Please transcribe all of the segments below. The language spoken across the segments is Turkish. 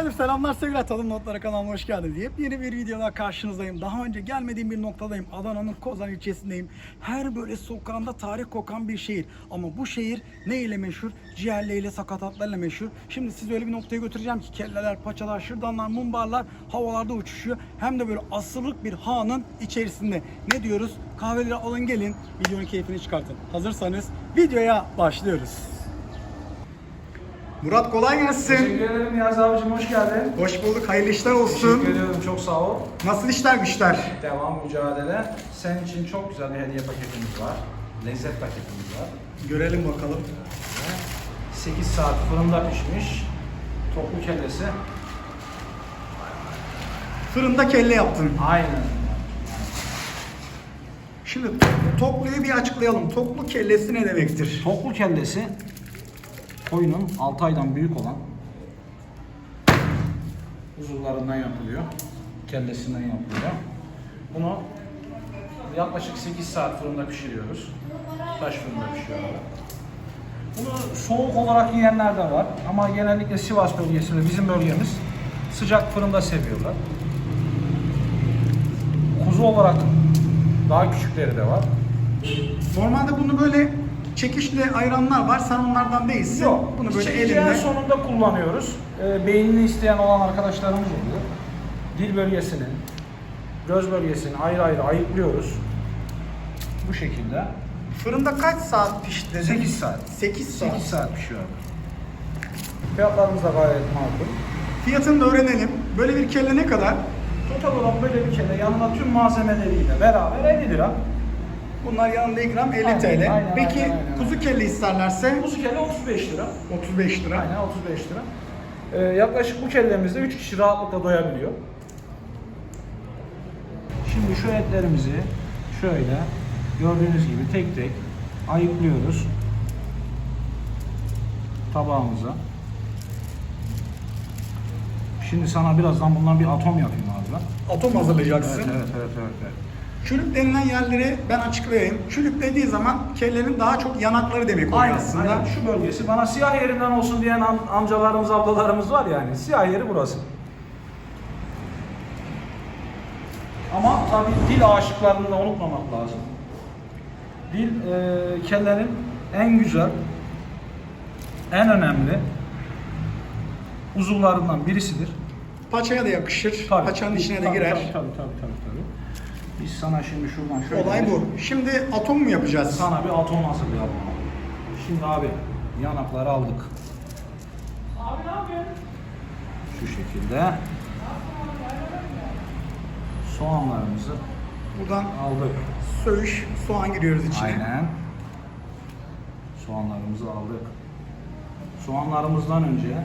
Efendim selamlar sevgiler tadım notları kanalıma hoş geldiniz. Yepyeni bir videoda karşınızdayım. Daha önce gelmediğim bir noktadayım. Adana'nın Kozan ilçesindeyim. Her böyle sokağında tarih kokan bir şehir. Ama bu şehir ne ile meşhur? Ciğerleriyle, sakatatlarıyla meşhur. Şimdi sizi öyle bir noktaya götüreceğim ki kelleler, paçalar, şırdanlar, mumbarlar havalarda uçuşuyor. Hem de böyle asırlık bir hanın içerisinde. Ne diyoruz? Kahveleri alın gelin, videonun keyfini çıkartın. Hazırsanız videoya başlıyoruz. Murat kolay gelsin. Teşekkür ederim Niyaz abicim hoş geldin. Hoş bulduk. Hayırlı işler olsun. Teşekkür ediyorum çok sağ ol. Nasıl işler güçler? Devam mücadele. Senin için çok güzel bir hediye paketimiz var. Lezzet paketimiz var. Görelim bakalım. 8 saat fırında pişmiş. Toplu kellesi. Fırında kelle yaptın. Aynen. Şimdi topluyu bir açıklayalım. Toplu kellesi ne demektir? Toplu kellesi koyunun 6 aydan büyük olan uzuvlarından yapılıyor. Kellesinden yapılıyor. Bunu yaklaşık 8 saat fırında pişiriyoruz. Taş fırında pişiyor abi. Bunu soğuk olarak yiyenler de var ama genellikle Sivas bölgesi ve bizim bölgemiz sıcak fırında seviyorlar. Kuzu olarak daha küçükleri de var. Normalde bunu böyle çekişle ayıranlar var. Sen onlardan değilsin. Yok. Bunu böyle çekeceğin elinde. sonunda kullanıyoruz. Ee, beynini isteyen olan arkadaşlarımız oluyor. Dil bölgesini, göz bölgesini ayrı ayrı ayıklıyoruz. Bu şekilde. Fırında kaç saat pişti? dedin? 8 saat. 8 saat. 8 saat pişiyor. Fiyatlarımız da gayet makul. Fiyatını da öğrenelim. Böyle bir kelle ne kadar? Total olarak böyle bir kere yanına tüm malzemeleriyle beraber 50 lira. Bunlar yanında ikram 50 Aynen, TL. aynen, Peki aynen, aynen. kuzu kelle isterlerse Kuzu kelle 35 lira. 35 lira. Aynen 35 lira. Ee, yaklaşık bu kellemizde 3 kişi rahatlıkla doyabiliyor. Şimdi şu etlerimizi şöyle gördüğünüz gibi tek tek ayıklıyoruz tabağımıza. Şimdi sana birazdan bundan bir atom yapayım abi ben. Atom hazırlayacaksın. Evet, evet, evet, evet, evet. Çürük denilen yerleri ben açıklayayım. Çürük dediği zaman kellenin daha çok yanakları demek oluyor Aynen, aslında. aynen. Şu bölgesi. Bana siyah yerinden olsun diyen am- amcalarımız, ablalarımız var yani. Siyah yeri burası. Ama tabii dil aşıklarını da unutmamak lazım. Dil e, kellenin en güzel, en önemli uzuvlarından birisidir. Paçaya da yakışır. Paçanın içine de Tabii, girer. Tabii tabii tabii tabii. tabii. Biz sana şimdi şuradan şöyle Olay bir- bu. Şimdi atom mu yapacağız? sana bir atom hazırlayalım. Şimdi abi yanakları aldık. Abi ne yapıyorsun? Şu şekilde. Soğanlarımızı Buradan aldık. söğüş, soğan giriyoruz içine. Aynen. Soğanlarımızı aldık. Soğanlarımızdan önce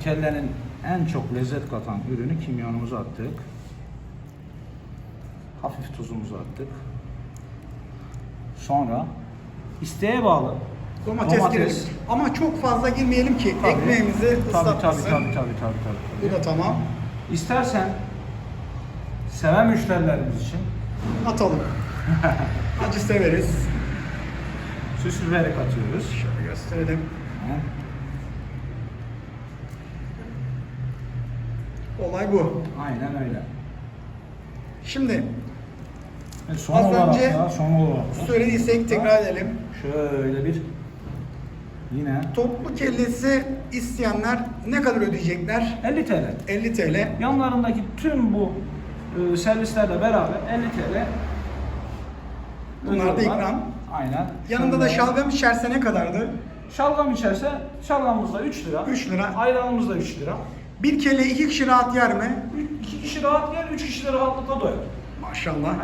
kellenin en çok lezzet katan ürünü kimyonumuzu attık. Hafif tuzumuzu attık. Sonra isteğe bağlı Domates, girelim. Ama çok fazla girmeyelim ki Tabii. ekmeğimizi tabii, tabii, ıslatmasın. tabii, tabii, tabii, tabii, tabii. Bu da tamam. İstersen seven müşterilerimiz için Atalım. Acı severiz. süs biberi katıyoruz. Şöyle gösterelim. Olay bu. Aynen öyle. Şimdi E, son Az olarak önce da, son olarak da söylediysek tekrar edelim. şöyle bir yine Toplu kellesi isteyenler ne kadar ödeyecekler? 50 TL. 50 TL. Yanlarındaki tüm bu e, servislerle beraber 50 TL. Bunlar da ödüyorlar. ikram. Aynen. Yanında da Şöyle- şalgam içerse ne kadardı? Şalgam içerse şalgamımız da 3 lira. 3 lira. Ayranımız da 3 lira. Bir kelle iki kişi rahat yer mi? 2 kişi rahat yer, 3 kişi de rahatlıkla doyar. Maşallah.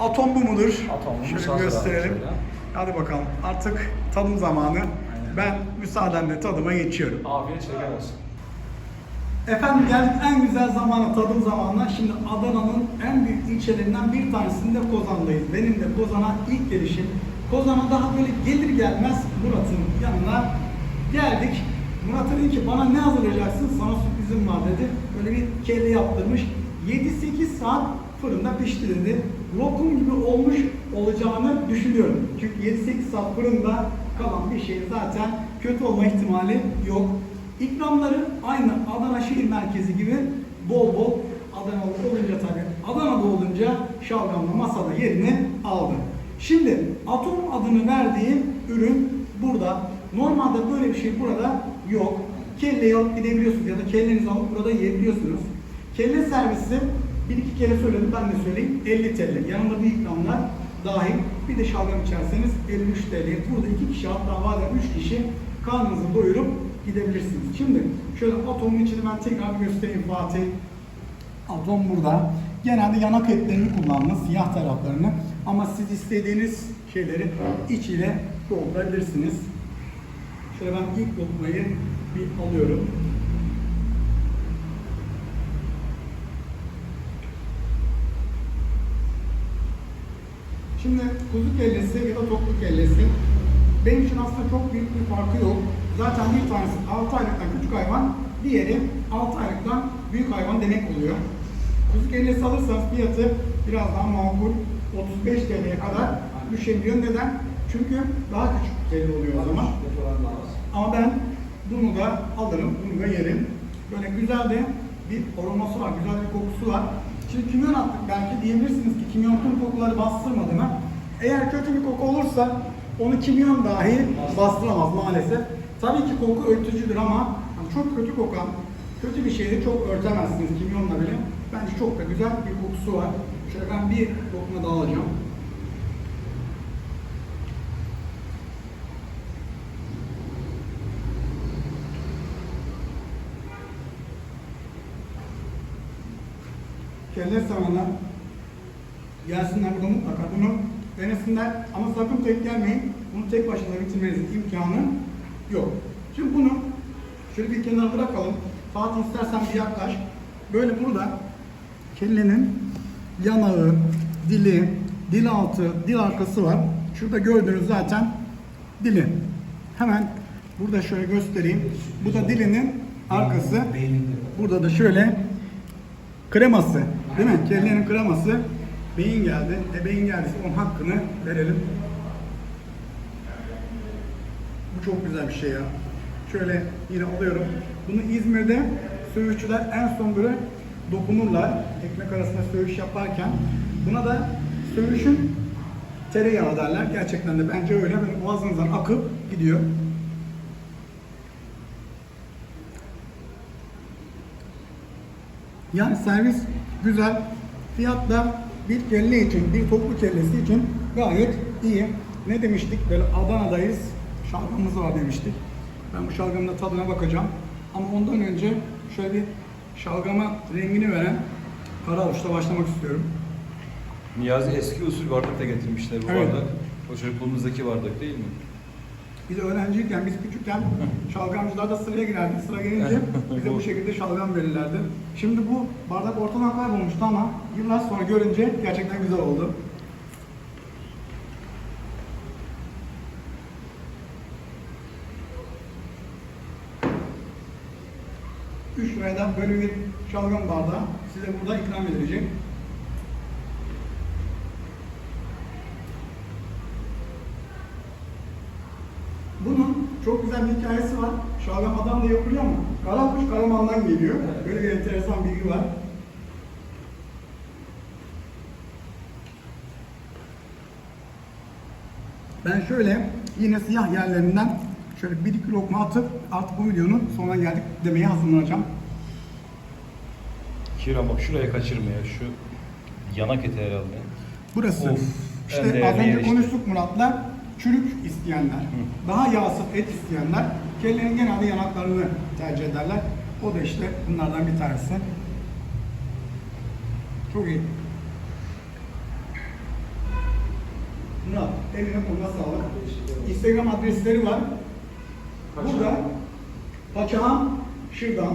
Atom bu mudur? Atomumuz Şöyle hazır gösterelim. şöyle. Hadi bakalım. Artık tadım zamanı. Ben müsaadenle tadıma geçiyorum. Afiyet şeker olsun. Efendim geldik en güzel zamana, tadım zamanına. Şimdi Adana'nın en büyük ilçelerinden bir tanesinde Kozan'dayız. Benim de Kozan'a ilk gelişim. Kozan'a daha böyle gelir gelmez Murat'ın yanına geldik. Murat dedi ki bana ne hazırlayacaksın? Sana sürprizim var dedi. Böyle bir kelle yaptırmış. 7-8 saat fırında pişti dedi. Lokum gibi olmuş olacağını düşünüyorum. Çünkü 7-8 saat fırında kalan bir şey zaten kötü olma ihtimali yok. İkramları aynı Adana şehir merkezi gibi bol bol Adanalı olunca tabii Adana'da olunca şalgamla masada yerini aldı. Şimdi Atom adını verdiğim ürün burada. Normalde böyle bir şey burada yok. Kelleyi alıp gidebiliyorsunuz ya da kellenizi alıp burada yiyebiliyorsunuz. Kelle servisi bir iki kere söyledim ben de söyleyeyim 50 TL. Yanında bir ikramlar dahil. Bir de şalgam içerseniz 53 TL. Burada iki kişi hatta bazen üç kişi karnınızı doyurup gidebilirsiniz. Şimdi şöyle atomun içini ben tekrar göstereyim Fatih. Atom burada. Genelde yanak etlerini kullanmış, siyah taraflarını. Ama siz istediğiniz şeyleri iç ile doldurabilirsiniz. Şöyle ben ilk lokmayı bir alıyorum. Şimdi kuzu kellesi ya da toplu kellesi benim için aslında çok büyük bir farkı yok. Zaten bir tanesi 6 aylıktan küçük hayvan, diğeri 6 aylıktan büyük hayvan demek oluyor. Kuzu kellesi alırsanız fiyatı biraz daha makul 35 TL'ye kadar düşebiliyor. Neden? Çünkü daha küçük kelle oluyor o zaman. Ama ben bunu da alırım, bunu da yerim. Böyle güzel de bir aroması var, güzel bir kokusu var. Şimdi kimyon attık belki diyebilirsiniz ki kimyon tüm kokuları bastırmadı mı? Eğer kötü bir koku olursa onu kimyon dahi bastıramaz maalesef. Tabii ki koku örtücüdür ama çok kötü kokan, kötü bir şeyi çok örtemezsiniz kimyonla bile. Bence çok da güzel bir kokusu var. Şöyle ben bir lokma daha alacağım. kelle savanlar gelsinler burada mutlaka bunu denesinler ama sakın tek gelmeyin. Bunu tek başına bitirmenizin imkanı yok. Şimdi bunu şöyle bir kenara bırakalım. Fatih istersen bir yaklaş. Böyle burada kellenin yanağı, dili, dil altı, dil arkası var. Şurada gördüğünüz zaten dili. Hemen burada şöyle göstereyim. Bu da dilinin arkası. Burada da şöyle kreması. Değil mi? Kellenin kreması. Beyin geldi. E beyin geldiyse onun hakkını verelim. Bu çok güzel bir şey ya. Şöyle yine alıyorum. Bunu İzmir'de söğüşçüler en son böyle dokunurlar. Ekmek arasında söğüş yaparken. Buna da söğüşün tereyağı derler. Gerçekten de bence öyle. Böyle boğazınızdan akıp gidiyor. Yani servis güzel. Fiyat da bir kelle için, bir toplu kellesi için gayet iyi. Ne demiştik? Böyle Adana'dayız. Şalgamımız var demiştik. Ben bu şalgamın da tadına bakacağım. Ama ondan önce şöyle bir şalgama rengini veren kara avuçla başlamak istiyorum. Niyazi eski usul bardak da getirmişler bu Evet. bardak. O çocukluğumuzdaki bardak değil mi? Biz öğrenciyken, biz küçükken şalgamcılarda sıraya girerdik. Sıra gelince bize bu şekilde şalgam verirlerdi. Şimdi bu bardak ortadan kaybolmuştu ama yıllar sonra görünce gerçekten güzel oldu. Üç liraya da böyle bir şalgam bardağı size burada ikram edilecek. Çok güzel bir hikayesi var. Şalgam adam da yapılıyor ama Karakuş Karaman'dan geliyor. Böyle bir enteresan bilgi var. Ben şöyle yine siyah yerlerinden şöyle bir iki lokma atıp artık bu videonun sonuna geldik demeye hazırlanacağım. Kira bak şuraya kaçırma ya. Şu yanak eti herhalde. Burası. Of, işte az önce işte. konuştuk Murat'la. Çürük isteyenler, daha yağsız et isteyenler kellerin genelde yanaklarını tercih ederler. O da işte bunlardan bir tanesi. Çok iyi. Murat, eline koluna sağlık. Instagram adresleri var. Burada paçağın, şırdan,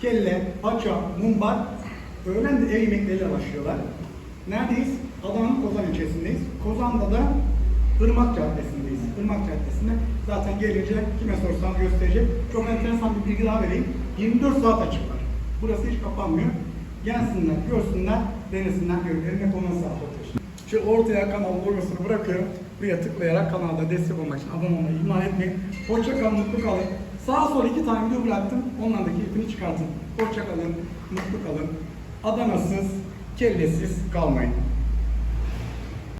kelle, paça, mumbar, öğlen de ev yemekleriyle başlıyorlar. Neredeyiz? Adana'nın Kozan ilçesindeyiz. Kozan'da da Irmak Caddesi'ndeyiz. Irmak Caddesi'nde zaten gelince kime sorsam gösterecek. Çok enteresan bir bilgi daha vereyim. 24 saat açıklar. Burası hiç kapanmıyor. Gelsinler, görsünler, denesinler, görün. Eline koluna sağlık. Şu ortaya kanal logosunu bırakıyorum. Buraya tıklayarak kanalda destek olmak için abone olmayı ihmal etmeyin. Hoşça mutlu kalın. Sağa sola iki tane video bıraktım. Onların da keyfini çıkartın. Hoşça mutlu kalın. Adanasız, kellesiz kalmayın.